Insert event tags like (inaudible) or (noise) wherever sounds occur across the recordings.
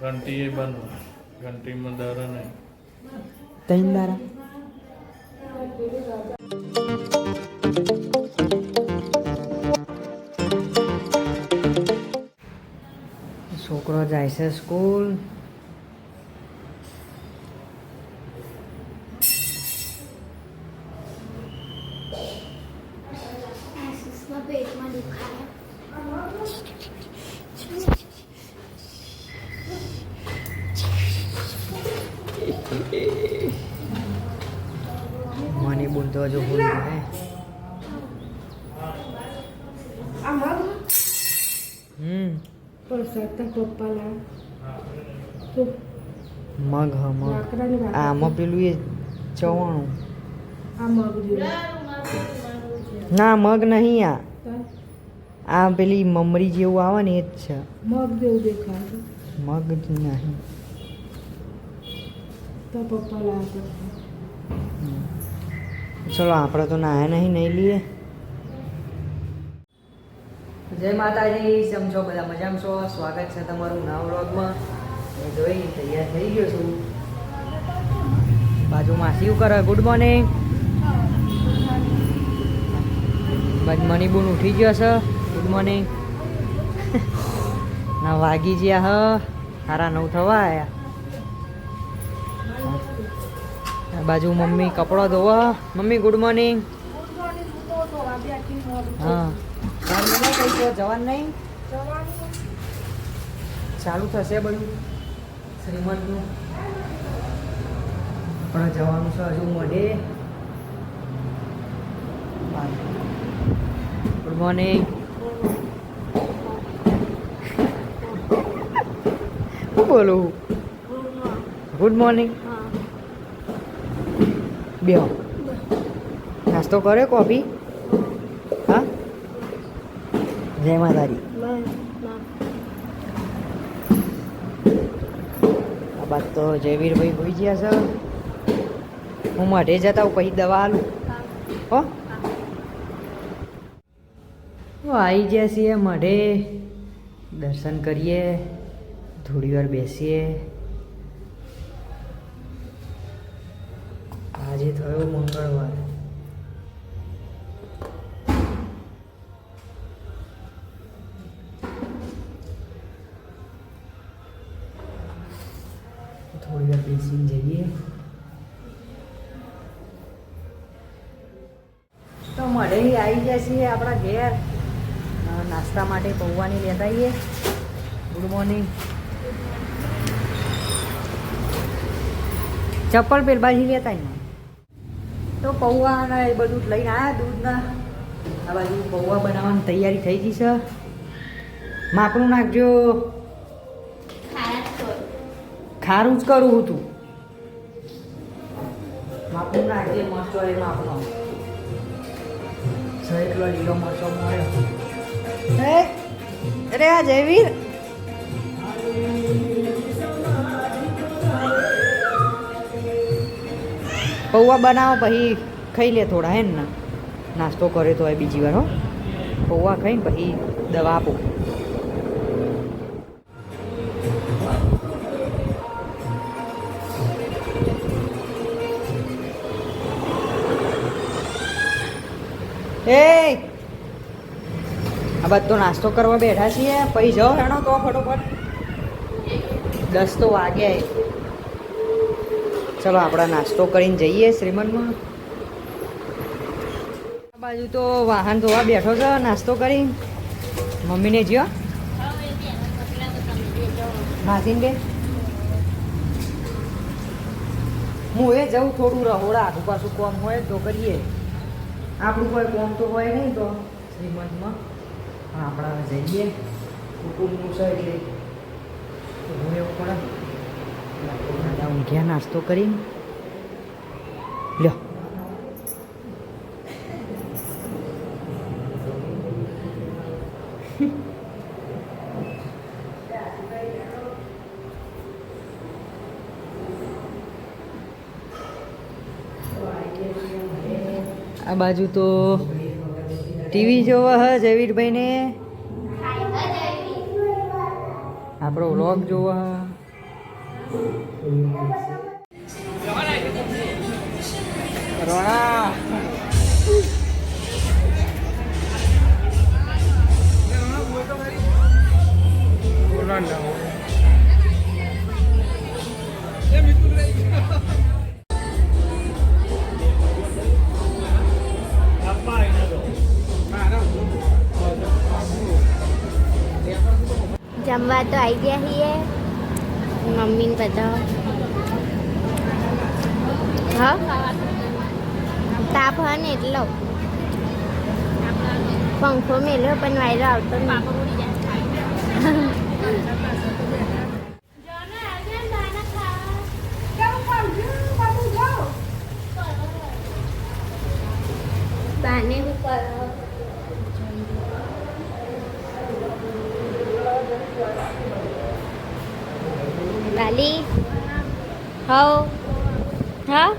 ઘંટી એ બંધ. ઘંટીમાં દર નહીં ત્રણ દારા છોકરો જાય છે સ્કૂલ આશીષના પેટમાં દુખાય મને બોલ તો હજુ ભૂલ હે હમ મગ હ મગ આમાં પેલું એ ચવાણું ના મગ નહીં આ. આ પેલી મમરી જેવું આવે ને એ જ છે. મગ જેવું દેખાય મગ નહીં તો પપ્પા લાગે ચલો, આપણે તો નાયા નહીં નહીં લઈએ. જય માતાજી, કેમ છો? બધા મજામાં છો? સ્વાગત છે તમારું નવા વ્લોગમાં. હું જોઈ, તૈયાર થઈ ગયો છું. બાજુમાં શિવ કરે ગુડ મોર્નિંગ બાજુ મણિબુન ઉઠી ગયો છે. ગુડ મોર્નિંગ (laughs) ના, વાગી ગયા હ. સારા નવ થવા આયા. બાજુ મમ્મી કપડો ધોવા. મમ્મી ગુડ મોર્નિંગ હા. જવાનું નહીં? ચાલુ થશે બધું. શ્રીમંતનું. પણ જવાનું છે હજુ મોઢે. ગુડ મોર્નિંગ શું બોલું? ગુડ મોર્નિંગ બેહો. નાસ્તો કરે કોફી? હા? જય માતાજી. આ બાદ તો જયવીરભાઈ હોઈ ગયા છે. હું મઢે જતા હું પછી દવા હાલું હો? આવી ગયા છીએ, મઢે. દર્શન કરીએ, થોડી વાર બેસીએ. થયો મંગળવાર. થોડી વાર બેસીને જઈએ. તો મળે આવી જાય છે આપણા ઘેર. નાસ્તા માટે પૌવાની લેતા આવીએ ગુડ મોર્નિંગ. ચપ્પલ પહેરબાજી બાજી લેતા આવીને તો પૌવા ને એ બધું લઈને આવ્યા દૂધના. આ બાજુ પૌવા બનાવવાની તૈયારી થઈ ગઈ છે. માપણું નાખજો. ખારું જ કરું હું તું માપનું નાખજે મરચો એ માપનો છે એટલો લીલો મરચો મળ્યો. અરે આ જયવીર પૌવા બનાવો પછી ખાઈ લે થોડા, હે ને? નાસ્તો કરે તો હોય બીજી વાર, હો. પૌવા ખાઈને પછી દવા આપો. એ! આ બધો નાસ્તો કરવા બેઠા છીએ. પછી જાઓ હેણો તો ફટોફટ દસ તો વાગ્યા ચલો, આપણે નાસ્તો કરીને જઈએ શ્રીમંતમાં. બાજુ તો વાહન ધોવા બેઠો છે, નાસ્તો કરી. મમ્મીને જ્યો. ભાસીન બે. હું એ જઉં થોડું રહોડા આગુ પાછું કોમ હોય તો કરીએ. આપણું કોઈ કોમ તો હોય નહીં તો શ્રીમંતમાં. પણ આપણે જઈએ. કુટુંબનું છે એટલે. હું એવું પડે દાદા ઊંઘ્યા નાસ્તો કરીને. લ્યો. આ બાજુ તો ટીવી જોવા હ જયવીરભાઈને. આપણો વ્લોગ જોવા જમવા તો આવી ગયા છીએ મમ્મી ને બધા હા તાપ હ ને એટલો પંખો મેલ્યો પણ વાયરો આવતો બાને હું કરો લાલી હવ. હા?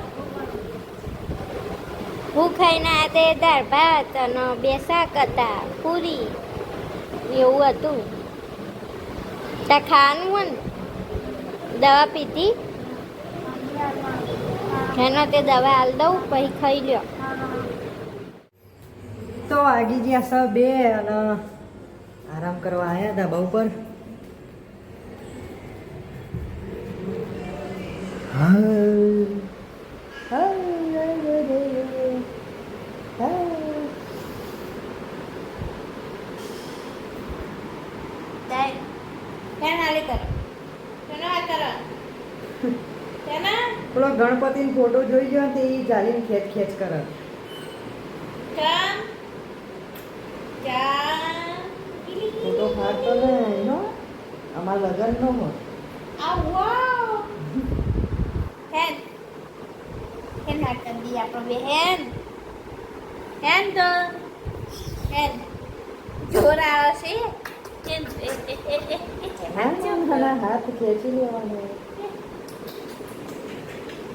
હું ખાઈને આ તે દાળ ભાત અને બે શાક હતા, પૂરી. એવું હતું. ત્યાં ખાવાનું હોય ને? દવા પીધી? એનો તે દવા હાલ દઉં, પછી ખાઈ લ્યો. તો આગી ગયા સ બે અને આરામ કરવા આવ્યા ધાબા ઉપર પેલો ગણપતિનો ફોટો જોઈ ગયો તે ઈ ચાલીને ખેંચ ખેંચ કરે. ફોટો ફાડતો ને એનો અમારા લગન નો હોય. જોર આવે છે હા મારા હાથ ખેંચી લેવાનો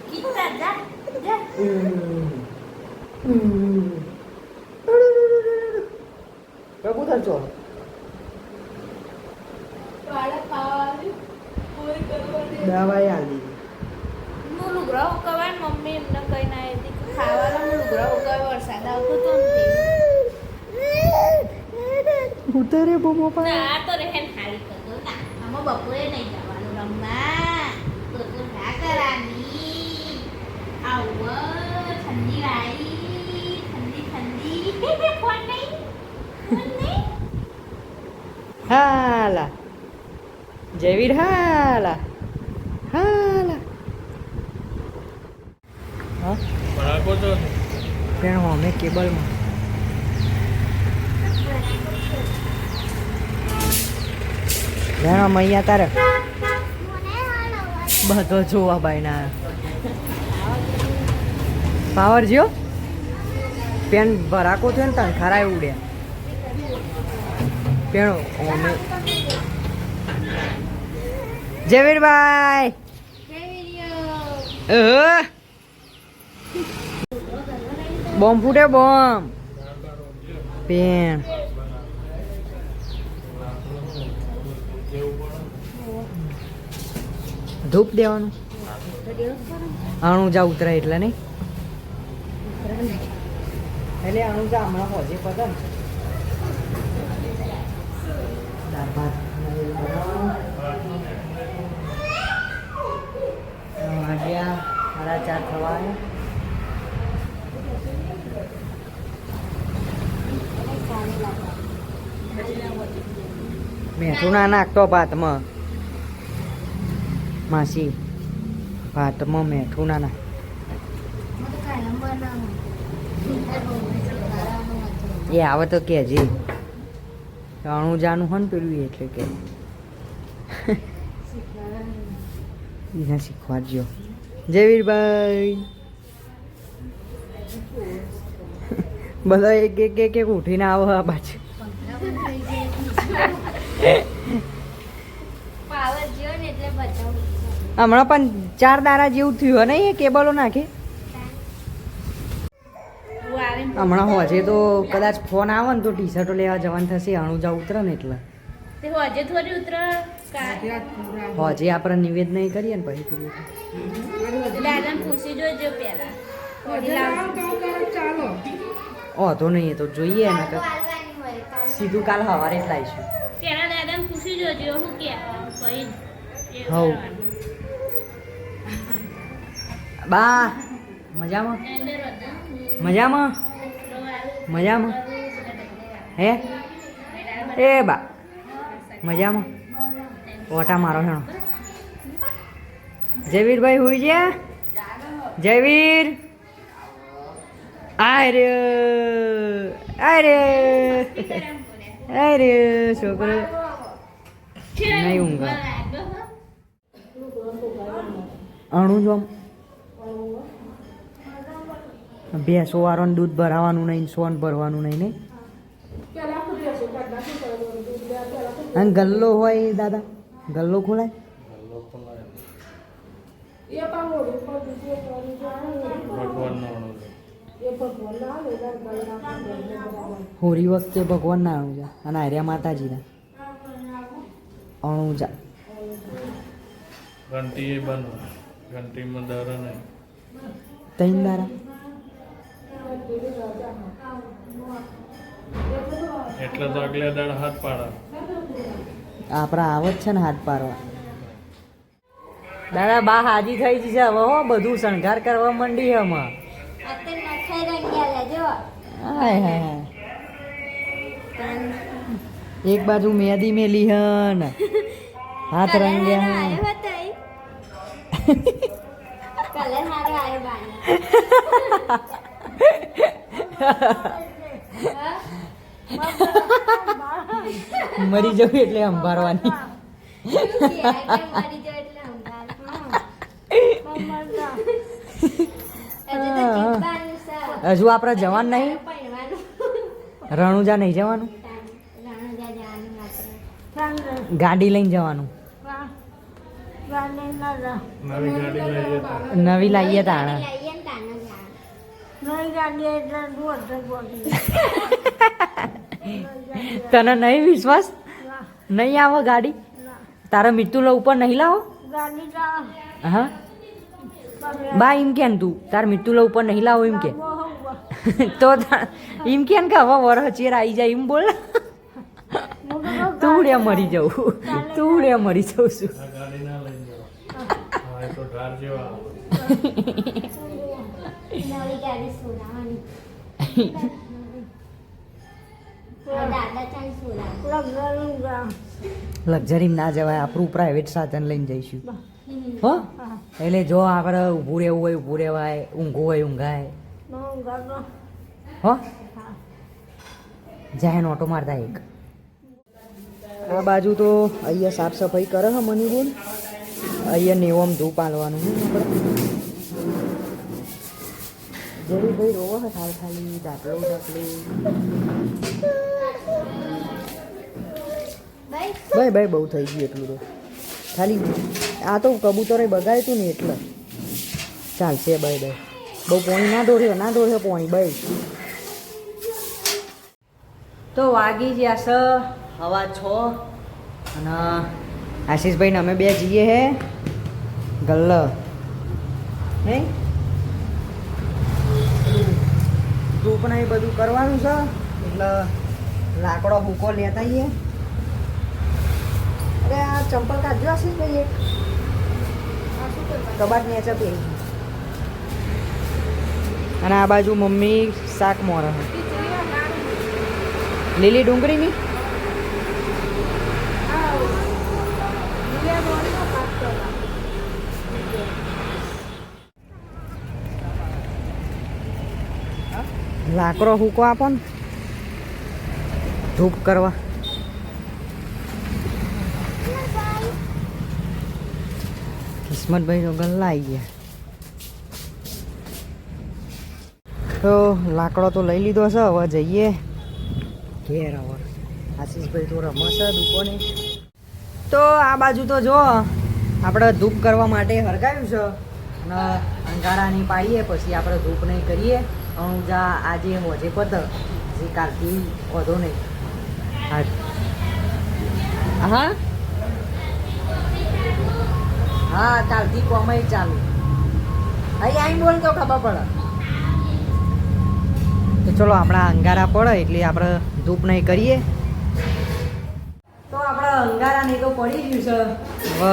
કીધા જા જા પ્રભુ થજો દવાઈ આલી હું લુગડા મમ્મી એમને કઈ ના હતી ખાવાના હું લુગડા ઉકાવવા વરસાદ આવતો તો ને ઉતરે બોમો. આ તો રહેન હારી કરતો. આમાં બપોરે નહીં જવાનું. રમવા. તો તો ના કરાની આવ ઠંડી વાળી. ઠંડી ઠંડી. (laughs) ફોન નહીં? ફોન નહીં? હાલા. જયવીર હાલા. તો પેણ અમે કેબલમાં. વેણો અહીંયા તારે? બધો જોવા બાયના. પાવર જ્યો? પેન ભરાકો થયો ને તને ખરા ઉડ્યા પેણો અમે જયવીરભાઈ! અહ. બોમ્બ ફૂટે બોમ્બ. પેન ધૂપ દેવાનું. અણુજા ઉતરાય એટલે નહીં? એટલે અણુજા હમણાં પહોંચી પતન. વાગ્યા સાડા ચાર થવા મેઠું ના નાખતો ભાતમાં. માસી ભાતમાં મેઠું ના નાખ. એ આવે તો કહેજે જાણું હોય ને પેલું એટલે કે. એને શીખવાડજો. જયવીરભાઈ બધા એક એક એક એક ઉઠીને આવો આ બચાવું હમણાં પણ ચાર દારા જેવું થયું ને એ કેબલો નાખે. હમણાં હજે તો કદાચ ફોન આવે ને તો ટી શર્ટો લેવા જવાનું થશે અણુજા ઉતરે ને એટલે. હજે આપણે નિવેદ નહીં કરીએ ને પછી પેલું પૂછી ચાલો. વાંધો નહીં તો જોઈએ ને તો સીધું કાલ સવારે જ લાવીશું. પહેલા દાદાને પૂછી જોજો હું કે. બા મજામાં? મજામાં? મજામાં? હે? એ બા મજામાં? ઓટા મારો હેણો. જયવીરભાઈ હુઈ ગયા? જયવીર? આય રે આય રે આય રે છોકરો નહીં ઊંઘે. અણું જોમ ભેંસો વાળાને દૂધ ભરાવાનું નહીં સોન ભરવાનું નહીં નહીં અને ગલ્લો હોય દાદા ગલ્લો ખોલાય ભગવાનનો હોળી વખતે ભગવાનના અણુજા અને આર્યા માતાજીના. અણુજા ઘંટી એ બંધ. ઘંટીમાં દારા નહીં તૈન દારા. એટલે તો આગલા દાડ હાથ પાડા. આપણા આવત છે ને હાથ પાડવા. દાદા બા હાજી થઈ છે હવે હો બધું શણગાર કરવા માંડી હમણાં હાય હાય. એક બાજુ મેદી મેલી હન. હાથ રંગ્યા મરી જવું એટલે અંભારવાની. મરી જવું એટલે અંધાર. (laughs) હજુ આપણે જવાનું નહીં? રણુજા નહીં જવાનું. ગાડી લઈને જવાનું? નવી લાવીએ તાણે. (laughs) તને નહીં વિશ્વાસ? નહીં આવો ગાડી? તારા મિત્રુ લો ઉપર નહીં લાવો. હા? બા એમ કે તું. તાર મીઠું લો ઉપર નહીં લાવો એમ કે. (laughs) તો એમ કે ને કે હવે વરહ ચેર આવી જાય એમ બોલ. (laughs) તું ઉડ્યા મરી જવું તું ઉડ્યા મરી જાઉં છું. લક્ઝરી ના જવાય આપણું પ્રાઇવેટ સાધન લઈને જઈશું. હો? એટલે જો આપણે ઊભું રહેવું હોય ઊભું રહેવાય ઊંઘવું હોય ઊંઘાય. હો? જાય ઓટો મારતા એક. આ બાજુ તો અહીંયા સાફ સફાઈ કરે હ મની બોલ અહીંયા નેવમ ધૂપ આલવાનું જેવી ભાઈ રોવો હે ખાલી ખાલી દાખલો દાખલો ભાઈ. ભાઈ ભાઈ બહુ થઈ ગયું એટલું તો. ખાલી આ તો કબૂતરે બગાડ્યું ને એટલે. ચાલશે, બાય બાય. બહુ પોણી ના દોર્યો ના દોર્યો પોણી ભાઈ તો વાગી ગયા સ, હવા છ, અને આશીષભાઈને અમે બે જઈએ હે, ગલ્લ. હે? ધૂપ પણ એ બધું કરવાનું છે, એટલે લાકડો ભૂકો લેતા આવીએ અરે, આ ચંપલ કાઢજો આશીષભાઈ એક કબાટ ને પે અને આ બાજુ મમ્મી શાક મોર લીલી ડુંગળીની? લાકડો હુકો આપો ને. ધૂપ કરવા. કિસ્મતભાઈ તો આવી ગયા. તો લાકડો તો લઈ લીધો છે, હવે જઈએ. ઘેર હવે. આશીષભાઈ તો રમશે દુકોને. તો આ બાજુ તો જો, આપણે ધૂપ કરવા માટે હરગાવ્યું છે. અને અંગારાની પાડીએ, પછી આપણે ધૂપ નહીં કરીએ. હું જા આજે હોજે પત જે કાલથી વધો નહીં. આ હા? હા કાલથી કોમય ચાલુ. અહીં આઈ બોલ તો ખબર પડે. તો ચલો આપણા અંગારા પડે એટલે આપણે ધૂપ નહીં કરીએ. તો આપણા અંગારા નહીં તો પડી ગયું છે. હવે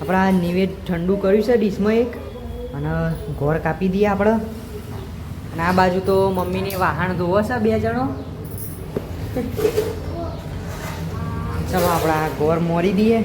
આપણા નિવેદ ઠંડુ કર્યું છે ડીશમાં એક અને ગોળ કાપી દઈએ આપણે. અને આ બાજુ તો મમ્મીને વાહણ ધોવો છે બે જણો. ચલો આપણા ઘોર મોરી દઈએ.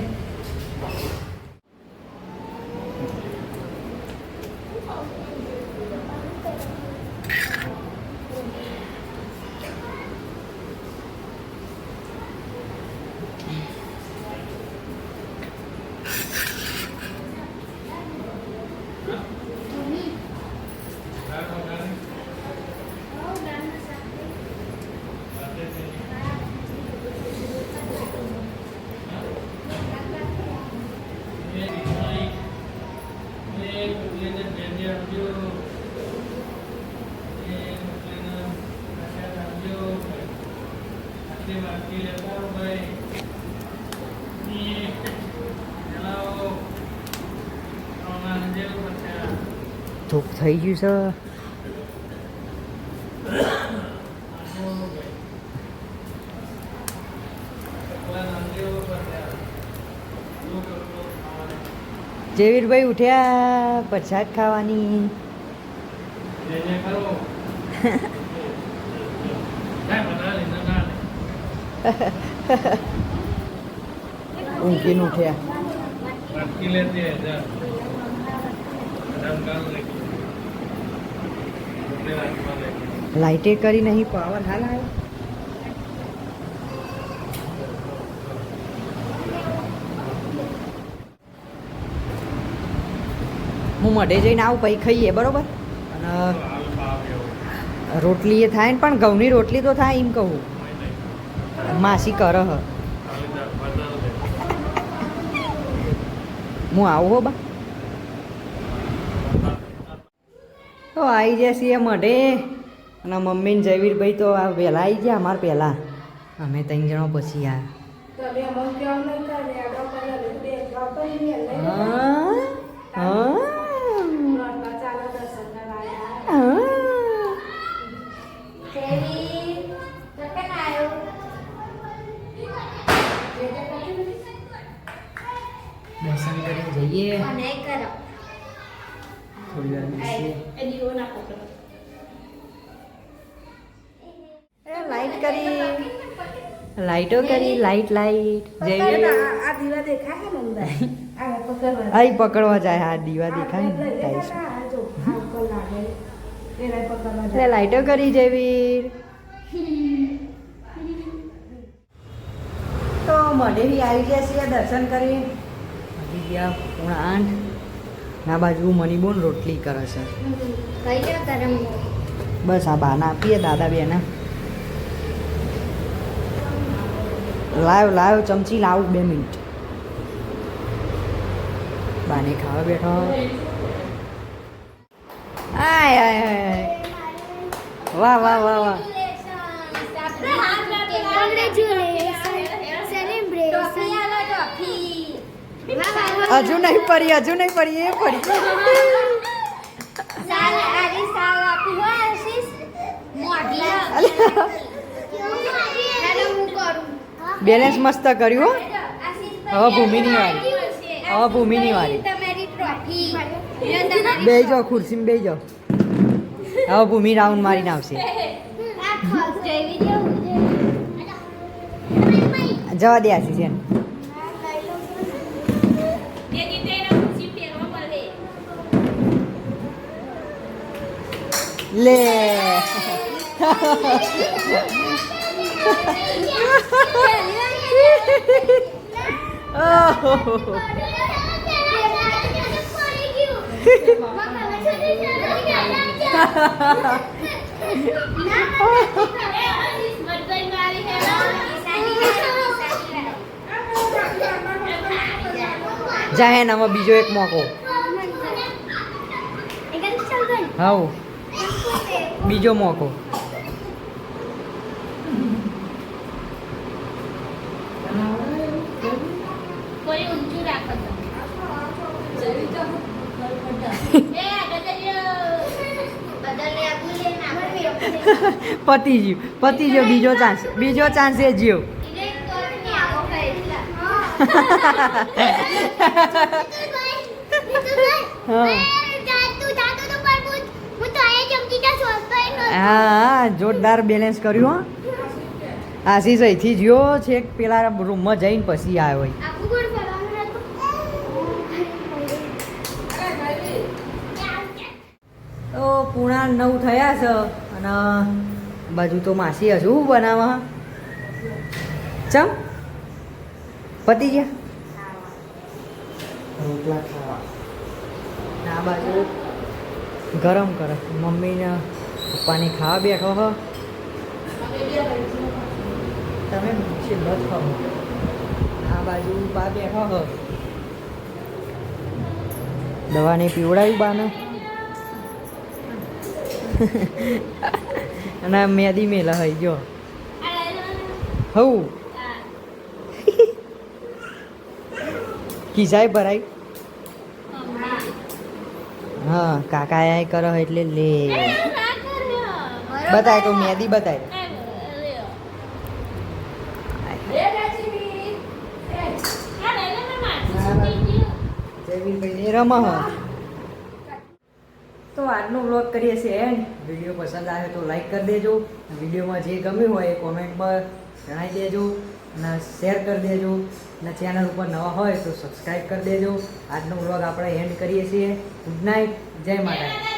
થઈ ગયું છે જેવીરભાઈ ઉઠ્યા. પ્રસાદ ખાવાની. ઊંઘીને ઉઠ્યા. લાઇટે કરી નહીં પાવર હાલ આવ્યો હું મઢે જઈને આવું, પછી ખાઈએ, બરોબર? અને રોટલી એ થાય ને, પણ ઘઉંની રોટલી તો થાય એમ કહું. માસી કર હું આવું હો બા. તો આવી ગયા છીએ મઢે. અને મમ્મી ને જયવીરભાઈ તો આ વહેલા આવી ગયા અમારે પહેલાં. અમે ત્રણ જણો પછી આ. કરે પહેલા દર્શન કરીને જઈએ. કરો. થોડી વાર બેસીએ લાઈટ કરી લાઈટો કરી લાઈટ. લાઈટ જયવીર આ દીવા દેખાય ને અંદર (laughs) આ પકડવા આઈ પકડવા જાય હા દીવા દેખાય ને. ટાઈસ એટલે લાઈટો કરી જેવી તો મઢેવી આવી ગયા છીએ દર્શન કરી. ગયા પૂણા આઠ આ બાજુ મની બોન રોટલી કરે છે. બસ આ બાના આપીએ દાદા બેને. લાવ લાવ ચમચી લાવ બે મિનિટ. બાને ખાવા બેઠો. આય આય વાહ વાહ વાહ વાહ. વાહ હજુ નહીં પડી હજુ નહીં પડી એ પડી. બેલેન્સ મસ્ત કર્યું હો. હવે ભૂમિની વાળી. હવે ભૂમિની વાળી. બે જાઓ ખુરશીમાં બે જાઓ હવે ભૂમિ રાઉન્ડ મારીને આવશે. જવા દે આશીષ છે લે. આમાં બીજો એક મોકો. હાઉ બીજો મોકો. પતિ ગયું પતિ જ્યો બીજો ચાન્સ બીજો ચાન્સ એ ગયો (laughs) હા. હા જોરદાર બેલેન્સ કર્યું હો. આશીષ અહીંથી જ્યો છેક પેલા રૂમમાં જઈને પછી આવ્યો હોય તો પૂણા નવ થયા છે અને બાજુ તો માસી હજુ બનાવવા. ચમ? પતી ગયા? ને બાજુ ગરમ કરે. મમ્મીને પપ્પાને ખાવા બેઠો હો. તમે જ આ બાજુ બા બેઠો હો. દવાને પીવડાવ્યું બાને. (laughs) અને મેદી મેલા હોય જો. હવું (laughs) કિસાય ભરાય. હા કાકા આ કરો એટલે લે. બતાય તો મેદી બતાય. જયવીરભાઈને રમા હ. તો આજનો વ્લોગ કરીએ છીએ એન્ડ. વીડિયો પસંદ આવે તો લાઈક કરી દેજો. વિડીયોમાં જે ગમ્યું હોય એ કોમેન્ટમાં જણાવી દેજો અને શેર કરી દેજો. અને ચેનલ ઉપર નવા હોય તો સબસ્ક્રાઈબ કરી દેજો. આજનો વ્લોગ આપણે એન્ડ કરીએ છીએ. ગુડ નાઇટ જય માતા